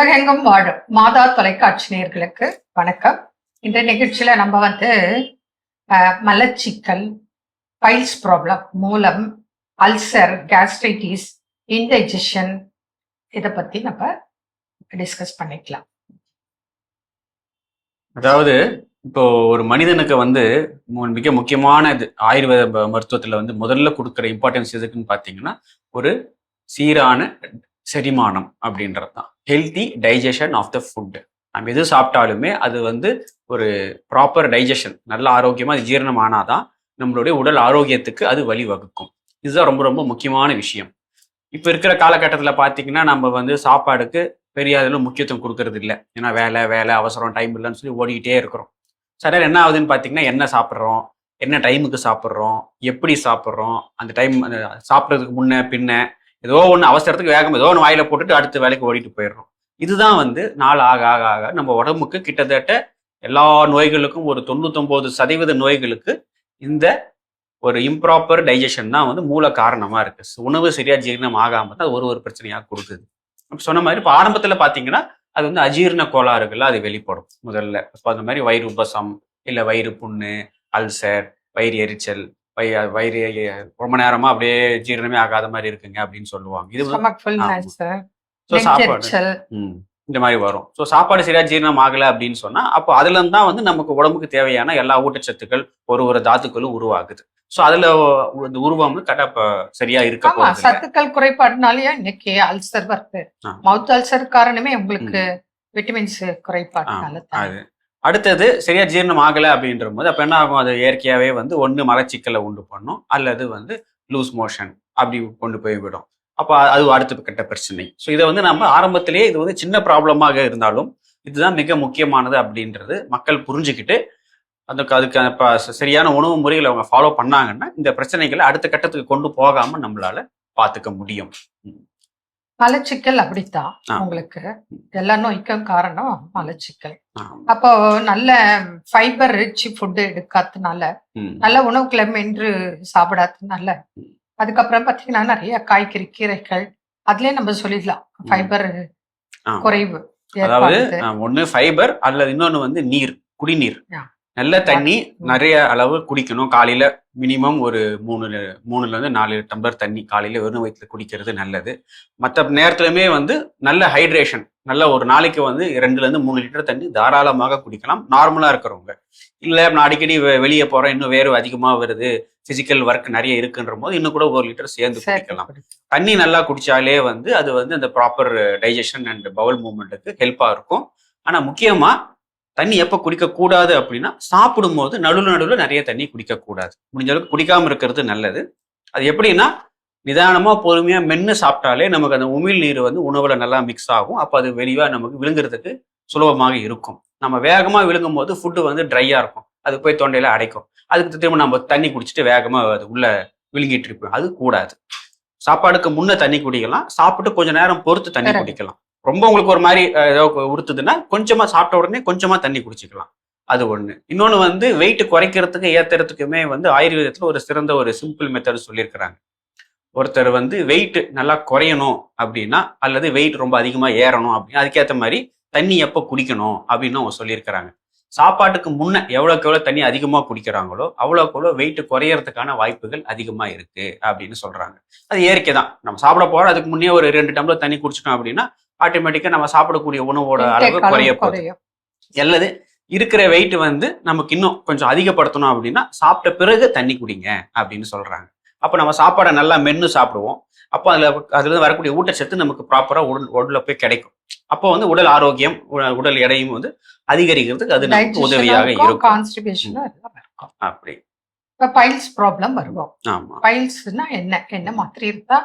உலகெங்கும் வாழும் மாதா தொலைக்காட்சி நேர்களுக்கு வணக்கம். இந்த நிகழ்ச்சியில நம்ம வந்து மலச்சிக்கல் பைல்ஸ் ப்ராப்ளம் மூலம் அல்சர் கேஸ்ட்ரைட்டிஸ் இன்டைஜஷன் இதை பத்தி நம்ம டிஸ்கஸ் பண்ணிக்கலாம். அதாவது இப்போ ஒரு மனிதனுக்கு வந்து மிக முக்கியமான இது ஆயுர்வேத மருத்துவத்துல வந்து முதல்ல கொடுக்குற இம்பார்ட்டன்ஸ் எதுக்குன்னு பார்த்தீங்கன்னா ஒரு சீரான செரிமானம் அப்படின்றது தான் healthy digestion of the food நம்ம எது சாப்பிட்டாலுமே அது வந்து ஒரு ப்ராப்பர் டைஜஷன் நல்ல ஆரோக்கியமாக அது ஜீரணம் தான் நம்மளுடைய உடல் ஆரோக்கியத்துக்கு அது வழிவகுக்கும். இதுதான் ரொம்ப ரொம்ப முக்கியமான விஷயம். இப்போ இருக்கிற காலகட்டத்தில் பார்த்தீங்கன்னா நம்ம வந்து சாப்பாடுக்கு பெரிய அதில் முக்கியத்துவம் கொடுக்கறது இல்லை ஏன்னா வேலை வேலை அவசரம் டைம் இல்லைன்னு சொல்லி ஓடிக்கிட்டே இருக்கிறோம். சரி என்ன ஆகுதுன்னு பார்த்தீங்கன்னா என்ன சாப்பிட்றோம்? என்ன டைமுக்கு சாப்பிட்றோம்? எப்படி சாப்பிட்றோம்? அந்த டைம் சாப்பிட்றதுக்கு முன்ன பின்ன ஏதோ ஒன்று அவசரத்துக்கு வேகம் ஏதோ ஒன்று வாயில போட்டுட்டு அடுத்த வேலைக்கு ஓடிட்டு போயிடுறோம். இதுதான் வந்து நாள் ஆக ஆக ஆக நம்ம உடம்புக்கு கிட்டத்தட்ட எல்லா நோய்களுக்கும் ஒரு தொண்ணூத்தொம்பது சதவீத நோய்களுக்கு இந்த ஒரு இம்ப்ராப்பர் டைஜஷன் தான் வந்து மூல காரணமா இருக்கு. உணவு சரியா ஜீரணம் ஆகாம தான் ஒரு ஒரு பிரச்சனையாக கொடுக்குது. சொன்ன மாதிரி இப்போ ஆரம்பத்தில் பார்த்தீங்கன்னா அது வந்து அஜீரண கோளாறுகள்ல அது வெளிப்படும். முதல்ல இப்போ அந்த மாதிரி வயிறு உபசம் இல்லை வயிறு புண்ணு அல்சர் வயிறு எரிச்சல் வய வயிறு ரொம்ப நேரமா அப்படியே ஜீரணமே ஆகாத மாதிரி இருக்குங்க அப்படின்னு சொல்லுவாங்க. இது சாப்பாடு. இந்த மாதிரி வரும். ஸோ சாப்பாடு சரியா ஜீரணம் ஆகலை அப்படின்னு சொன்னா அப்போ அதுல தான் வந்து நமக்கு உடம்புக்கு தேவையான எல்லா ஊட்டச்சத்துக்கள் ஒரு ஒரு தாத்துக்களும் உருவாகுது. ஸோ அதுல இந்த உருவம் இப்போ சரியா இருக்க சத்துக்கள் குறைபாடுனாலயே இன்னைக்கு அல்சர் வருது. மவுத் அல்சர் காரணமே உங்களுக்கு விட்டமின்ஸ் குறைபாடுனால அது. அடுத்தது சரியா ஜீரணம் ஆகலை அப்படின்ற போது அப்போ என்ன ஆகும்? அது இயற்கையாகவே வந்து ஒன்று மலச்சிக்கலை உண்டு பண்ணும். அல்லது வந்து லூஸ் மோஷன் அப்படி கொண்டு போய் விடும். அப்போ அது அடுத்த கட்ட பிரச்சனை. ஸோ இதை வந்து நம்ம ஆரம்பத்திலேயே இது வந்து சின்ன ப்ராப்ளமாக இருந்தாலும் இதுதான் மிக முக்கியமானது அப்படின்றது மக்கள் புரிஞ்சுக்கிட்டு அதுக்கு அதுக்கு இப்போ சரியான உணவு முறைகளை அவங்க ஃபாலோ பண்ணாங்கன்னா இந்த பிரச்சனைகளை அடுத்த கட்டத்துக்கு கொண்டு போகாமல் நம்மளால பார்த்துக்க முடியும். மலச்சிக்கல் அப்படித்தான். உங்களுக்கு எல்லா நோய்க்கும் காரணம் மலச்சிக்கல். அப்போ நல்ல ஃபைபர் ரிச் ஃபுட் எடுக்காததுனால. நல்ல உணவுகளை மென்று சாப்பிடாததுனால அதுக்கப்புறம் பார்த்தீங்கன்னா நிறைய காய்கறி கீரைகள் அதுலயே நம்ம சொல்லிடலாம் ஃபைபர். குறைவு அதாவது ஒண்ணு ஃபைபர் அல்லது இன்னொன்னு வந்து நீர் குடிநீர். நல்ல தண்ணி. நிறைய அளவு குடிக்கணும். காலையில மினிமம் ஒரு மூணு மூணுல இருந்து நாலு டம்ளர் தண்ணி காலையில வெறும் வயிற்றுல குடிக்கிறது நல்லது. மற்ற நேரத்துலயுமே வந்து நல்ல ஹைட்ரேஷன் நல்ல ஒரு நாளைக்கு வந்து ரெண்டுல இருந்து மூணு லிட்டர் தண்ணி தாராளமாக குடிக்கலாம். நார்மலா இருக்கிறவங்க. இல்ல நான் அடிக்கடி வெளியே போறேன் இன்னும் வேறு அதிகமா வருது பிசிக்கல் ஒர்க் நிறைய இருக்குன்ற போது இன்னும் கூட ஒரு லிட்டர் சேர்ந்து குடிக்கலாம். தண்ணி நல்லா குடிச்சாலே வந்து அது வந்து அந்த ப்ராப்பர் டைஜஷன் அண்ட் பவுல் மூவ்மெண்ட்டுக்கு ஹெல்ப்பாக இருக்கும். ஆனால் முக்கியமாக தண்ணி எப்போ குடிக்கக்கூடாது அப்படின்னா சாப்பிடும்போது நடுவில் நடுவில் நிறைய தண்ணி குடிக்கக்கூடாது. முடிஞ்ச அளவுக்கு குடிக்காம இருக்கிறது நல்லது. அது எப்படின்னா நிதானமாக பொறுமையாக மென்று சாப்பிட்டாலே நமக்கு அந்த உமிழ் நீர் வந்து உணவுல நல்லா மிக்ஸ் ஆகும். அப்போ அது வெளியாக நமக்கு விழுங்குறதுக்கு சுலபமாக இருக்கும். நம்ம வேகமாக விழுங்கும் போது ஃபுட்டு வந்து ட்ரையாக இருக்கும். அது போய் தொண்டையில அடைக்கும். அதுக்கு திரும்ப நம்ம தண்ணி குடிச்சிட்டு வேகமாக அது உள்ள விழுங்கிட்டு இருப்போம். அது கூடாது. சாப்பாடுக்கு முன்ன தண்ணி குடிக்கலாம். சாப்பிட்டு கொஞ்ச நேரம் பொறுத்து தண்ணி. குடிக்கலாம். ரொம்ப உங்களுக்கு ஒரு மாதிரி ஏதோ உறுத்துதுன்னா கொஞ்சமாக சாப்பிட்ட உடனே கொஞ்சமாக தண்ணி குடிச்சிக்கலாம். அது ஒன்று இன்னொன்று வந்து வெயிட் குறைக்கிறதுக்கு ஏற்றுறதுக்குமே வந்து ஆயுர்வேதத்தில் ஒரு சிறந்த ஒரு சிம்பிள் மெத்தட் சொல்லியிருக்கிறாங்க. ஒருத்தர் வந்து வெயிட் நல்லா குறையணும் அப்படின்னா அல்லது வெயிட் ரொம்ப அதிகமாக ஏறணும் அப்படின்னா அதுக்கேற்ற மாதிரி தண்ணி எப்போ குடிக்கணும் அப்படின்னு அவங்க சொல்லியிருக்கிறாங்க. சாப்பாட்டுக்கு முன்னே எவ்வளோக்கு எவ்வளோ தண்ணி அதிகமாக குடிக்கிறாங்களோ அவ்வளோக்கு எவ்வளோ வெயிட் குறையறதுக்கான வாய்ப்புகள் அதிகமாக இருக்கு அப்படின்னு சொல்கிறாங்க அது இயற்கை தான். நம்ம சாப்பிட போகிறோம் அதுக்கு முன்னே ஒரு ரெண்டு டம்ளர் தண்ணி குடிச்சிட்டோம் அப்படின்னா ஆட்டோமேட்டிக்காக நம்ம சாப்பிடக்கூடிய உணவோட அளவு குறைய போகுது. அல்லது இருக்கிற வெயிட் வந்து நமக்கு இன்னும் கொஞ்சம் அதிகப்படுத்தணும் அப்படின்னா சாப்பிட்ட பிறகு தண்ணி குடிங்க அப்படின்னு சொல்றாங்க. அப்போ நம்ம சாப்பாடை நல்லா மென்று சாப்பிடுவோம். அப்போ அதில் அதுல இருந்து வரக்கூடிய ஊட்டச்சத்து நமக்கு ப்ராப்பராக உடல் உடல்ல போய் கிடைக்கும். அப்போ வந்து உடல் ஆரோக்கியம் உட- உடல் எடையும் வந்து அதிகரிக்கிறதுக்கு அது நமக்கு உதவியாக இருக்கும். அப்படி. இப்ப பைல்ஸ் ப்ராப்ளம் வருவோம் ஆமா. பைல்ஸ்னா என்ன? என்ன மாத்திரை இருந்தா.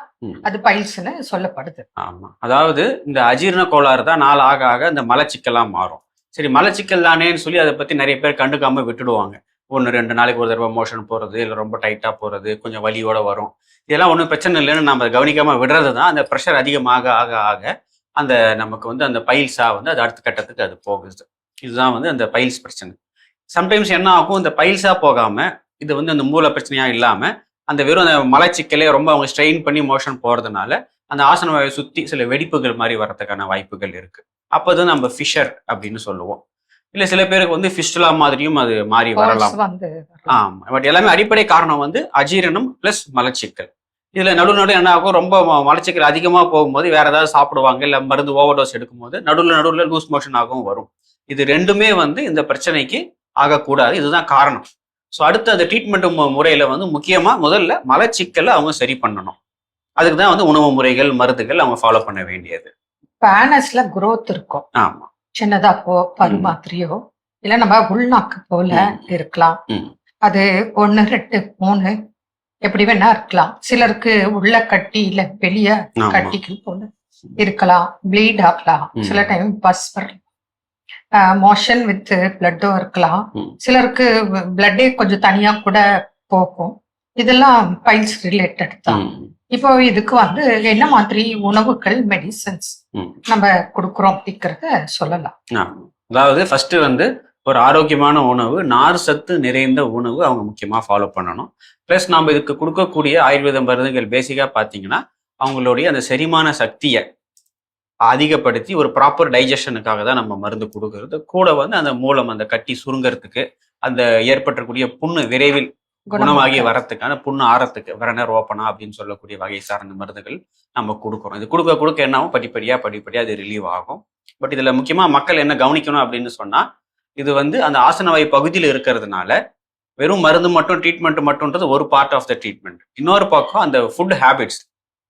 அது பைல்ஸ்னு சொல்லப்படுது. ஆமா. அதாவது இந்த அஜீரண கோளாறு தான் நாள் ஆக ஆக இந்த மலச்சிக்கலா மாறும். சரி மலச்சிக்கல் தானேன்னு சொல்லி அதை பத்தி நிறைய பேர் கண்டுக்காம விட்டுடுவாங்க. ஒன்று ரெண்டு நாளைக்கு ஒரு தடவை மோஷன் போறது இல்லை ரொம்ப டைட்டா போறது கொஞ்சம் வலியோட வரும். இதெல்லாம் ஒன்றும் பிரச்சனை இல்லைன்னு நம்ம கவனிக்காம விடுறது தான் அந்த ப்ரெஷர் அதிகமாக ஆக ஆக அந்த நமக்கு வந்து அந்த பைல்ஸா வந்து அது அடுத்த கட்டத்துக்கு அது போகுது. இதுதான் வந்து அந்த பைல்ஸ் பிரச்சனை. சம்டைம்ஸ் என்ன ஆகும்? இந்த பைல்ஸா போகாம இது வந்து அந்த மூல பிரச்சனையா இல்லாம அந்த வெறும் அந்த மலச்சிக்கலே ரொம்ப அவங்க ஸ்ட்ரெயின் பண்ணி மோஷன் போறதுனால அந்த ஆசன வாயை சுத்தி சில வெடிப்புகள் மாதிரி வரதுக்கான வாய்ப்புகள் இருக்கு. அப்போதான் நம்ம ஃபிஷர் அப்படின்னு சொல்லுவோம். இல்ல சில பேருக்கு வந்து ஃபிஸ்டுலா மாதிரியும் அது மாறி வரலாம். Pulse வந்து ஆமா. பட் எல்லாமே அடிப்படை காரணம் வந்து அஜீரணம் பிளஸ் மலச்சிக்கல். இதுல நடு நடு என்ன ஆகும்? ரொம்ப மலச்சிக்கல் அதிகமா போகும்போது வேற ஏதாவது சாப்பிடுவாங்க. இல்ல மருந்து ஓவர் டோஸ் எடுக்கும்போது நடுவில் நடுவில் லூஸ் மோஷன் ஆகவும் வரும். இது ரெண்டுமே வந்து இந்த பிரச்சனைக்கு ஆகக்கூடாது. இதுதான் காரணம். ஸோ அடுத்து அந்த ட்ரீட்மெண்ட் முறையில வந்து முக்கியமா முதல்ல மலச்சிக்கலை அவங்க சரி பண்ணணும். அதுக்கு தான் வந்து உணவு முறைகள் மருந்துகள் அவங்க ஃபாலோ பண்ண வேண்டியது. பேனஸ்ல growth இருக்கும். ஆமா. சின்னதாக்கோ பரு ம். மாதிரியோ இல்ல நம்ம உள்நாக்கு போல. இருக்கலாம். அது ஒண்ணு ரெண்டு மூணு எப்படி வேணா இருக்கலாம். சிலருக்கு உள்ள கட்டி இல்ல வெளிய ஆமா. கட்டிகள் போல இருக்கலாம். ப்ளீட் ஆகலாம். சில டைம் பஸ் வரலாம் மோஷன் வித் பிளட்டும் இருக்கலாம். சிலருக்கு பிளட்டே கொஞ்சம் தனியா கூட போகும் இதெல்லாம் பைல்ஸ் ரிலேட்டட் தான். இப்போ இதுக்கு வந்து என்ன மாதிரி உணவுகள் மெடிசன்ஸ். நம்ம கொடுக்குறோம் அப்படிங்கறத சொல்லலாம். அதாவது ஃபர்ஸ்ட் வந்து ஒரு ஆரோக்கியமான உணவு நார் சத்து நிறைந்த உணவு அவங்க முக்கியமா ஃபாலோ பண்ணணும் ப்ளஸ் நம்ம இதுக்கு கொடுக்கக்கூடிய ஆயுர்வேத மருந்துகள் பேசிக்கா பார்த்தீங்கன்னா அவங்களுடைய அந்த செரிமான சக்தியை அதிகப்படுத்தி ஒரு ப்ராப்பர் டைஜஷனுக்காக தான் நம்ம மருந்து கொடுக்கறது. கூட வந்து அந்த மூலம் அந்த கட்டி சுருங்கறதுக்கு அந்த ஏற்பட்டக்கூடிய புண்ணு விரைவில் குணமாகி வரத்துக்கான புண்ணு ஆறத்துக்கு வரனர் ஓப்பனா அப்படின்னு சொல்லக்கூடிய வகை சார்ந்த மருந்துகள் நம்ம கொடுக்குறோம். இது கொடுக்க கொடுக்க என்ன ஆகும்? படிப்படியா படிப்படியா அது ரிலீவ் ஆகும். பட் இதுல முக்கியமா மக்கள் என்ன கவனிக்கணும் அப்படின்னு சொன்னா இது வந்து அந்த ஆசனவாய் பகுதியில் இருக்கிறதுனால வெறும் மருந்து மட்டும் ட்ரீட்மெண்ட் மட்டும்ன்றது ஒரு பார்ட் ஆஃப் த ட்ரீட்மெண்ட் இன்னொரு பக்கம் அந்த ஃபுட் ஹேபிட்ஸ்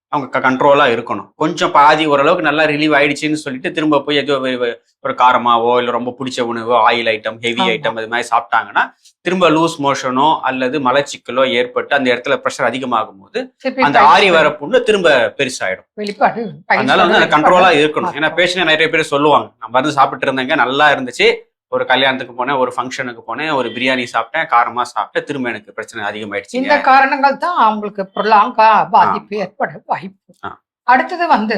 அவங்க கண்ட்ரோலா இருக்கணும். கொஞ்சம் பாதி ஓரளவுக்கு நல்லா ரிலீவ் ஆயிடுச்சுன்னு சொல்லிட்டு திரும்ப போய் வெ- ஒரு காரமாவோ இல்லை ரொம்ப பிடிச்ச உணவோ ஆயில் ஐட்டம் ஹெவி. ஐட்டம் அது மாதிரி சாப்பிட்டாங்கன்னா திரும்ப லூஸ் மோஷனோ அல்லது மலச்சிக்கலோ ஏற்பட்டு அந்த இடத்துல ப்ரெஷர் அதிகமாகும் போது அந்த ஆறி வர புண்ணு திரும்ப பெருசாயிடும். அதனால வந்து கண்ட்ரோலா இருக்கணும். ஏன்னா. பேஷண்ட் நிறைய பேர் சொல்லுவாங்க நான் மருந்து சாப்பிட்டு இருந்தேங்க நல்லா இருந்துச்சு ஒரு கல்யாணத்துக்கு போனேன் ஒரு ஃபங்க்ஷனுக்கு போனேன் ஒரு பிரியாணி சாப்பிட்டேன் காரமா சாப்பிட்டேன் திரும்ப எனக்கு பிரச்சனை அதிகமாயிடுச்சு இந்த காரணங்கள் தான் அவங்களுக்கு பாதிப்பு ஏற்பட வாய்ப்பு. அடுத்தது வந்து.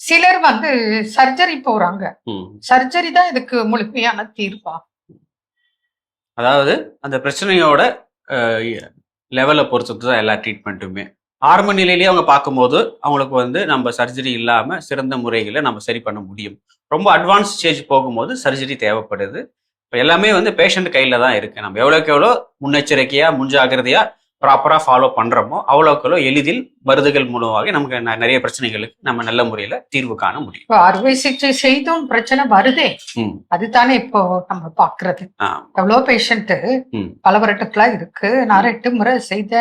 சிலர் வந்து சர்ஜரி போறாங்க. சர்ஜரி தான் இதுக்கு முழுமையான தீர்வா அதாவது அந்த பிரச்சனையோட லெவலை பொறுத்தது தான் எல்லா ட்ரீட்மெண்ட்டுமே ஆரம்ப நிலையிலேயே அவங்க பார்க்கும்போது அவங்களுக்கு வந்து நம்ம சர்ஜரி இல்லாம சிறந்த முறைகளை நம்ம சரி பண்ண முடியும். ரொம்ப அட்வான்ஸ் ஸ்டேஜ் போகும்போது சர்ஜரி தேவைப்படுது. இப்போ எல்லாமே வந்து பேஷண்ட் கையில தான் இருக்கு. நம்ம எவ்வளோக்கு எவ்வளோ முன்னெச்சரிக்கையா முன்ஜாகிரதையா ப்ராப்பரா ஃபாலோ பண்றோமோ அவ்வளோக்கு எவ்வளோ எளிதில் மருந்துகள் மூலமாக நமக்கு நிறைய பிரச்சனைகளுக்கு நம்ம நல்ல முறையில தீர்வு காண முடியும். இப்போ அறுவை சிகிச்சை செய்தும் பிரச்சனை வருதே. அதுதானே இப்போ நம்ம பாக்குறது ஆ. எவ்வளோ பேஷண்ட் ம். பல வருடங்களா இருக்கு. நான் ரெண்டு முறை செய்த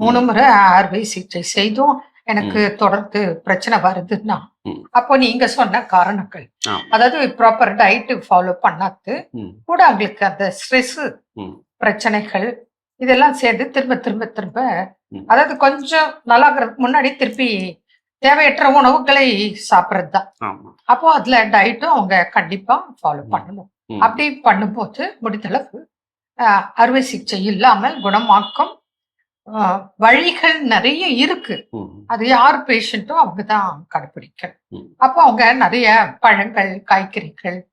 மூணு முறை அறுவை சிகிச்சை செய்தும் எனக்கு தொடர்ந்து பிரச்சனை வருதுன்னா. அப்போ நீங்க சொன்ன காரணங்கள். அதாவது ப்ராப்பர் டயட் ஃபாலோ பண்ணாது. கூட அவங்களுக்கு அந்த ஸ்ட்ரெஸ். பிரச்சனைகள் இதெல்லாம் சேர்ந்து திரும்ப திரும்ப திரும்ப. அதாவது கொஞ்சம் நல்லாகிறதுக்கு முன்னாடி திருப்பி தேவையற்ற உணவுகளை சாப்பிட்றது தான் அப்போ அதுல டயட்டும் அவங்க கண்டிப்பா ஃபாலோ. பண்ணணும். அப்படி பண்ணும்போது முடிந்தளவு அறுவை சிகிச்சை இல்லாமல் குணமாக்கும் வழிகள் நிறைய இருக்கு. அது யார் பேஷண்ட்டும் அவங்க தான் கடைபிடிக்கணும் ம். அப்போ அவங்க நிறைய பழங்கள் காய்கறிகள்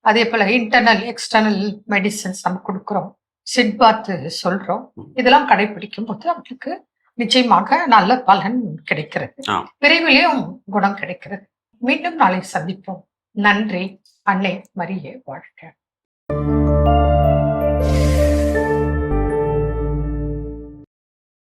அதே போல இன்டர்னல் எக்ஸ்டர்னல் மெடிசன்ஸ் நம்ம கொடுக்குறோம். சிட்பாத் சொல்றோம். இதெல்லாம் கடைபிடிக்கும் போது அவங்களுக்கு நிச்சயமாக நல்ல பலன் கிடைக்கிறது. விரைவிலையும் குணம் கிடைக்கிறது. மீண்டும் நாளை சந்திப்போம். நன்றி. அன்னை மரியே வாழ்க.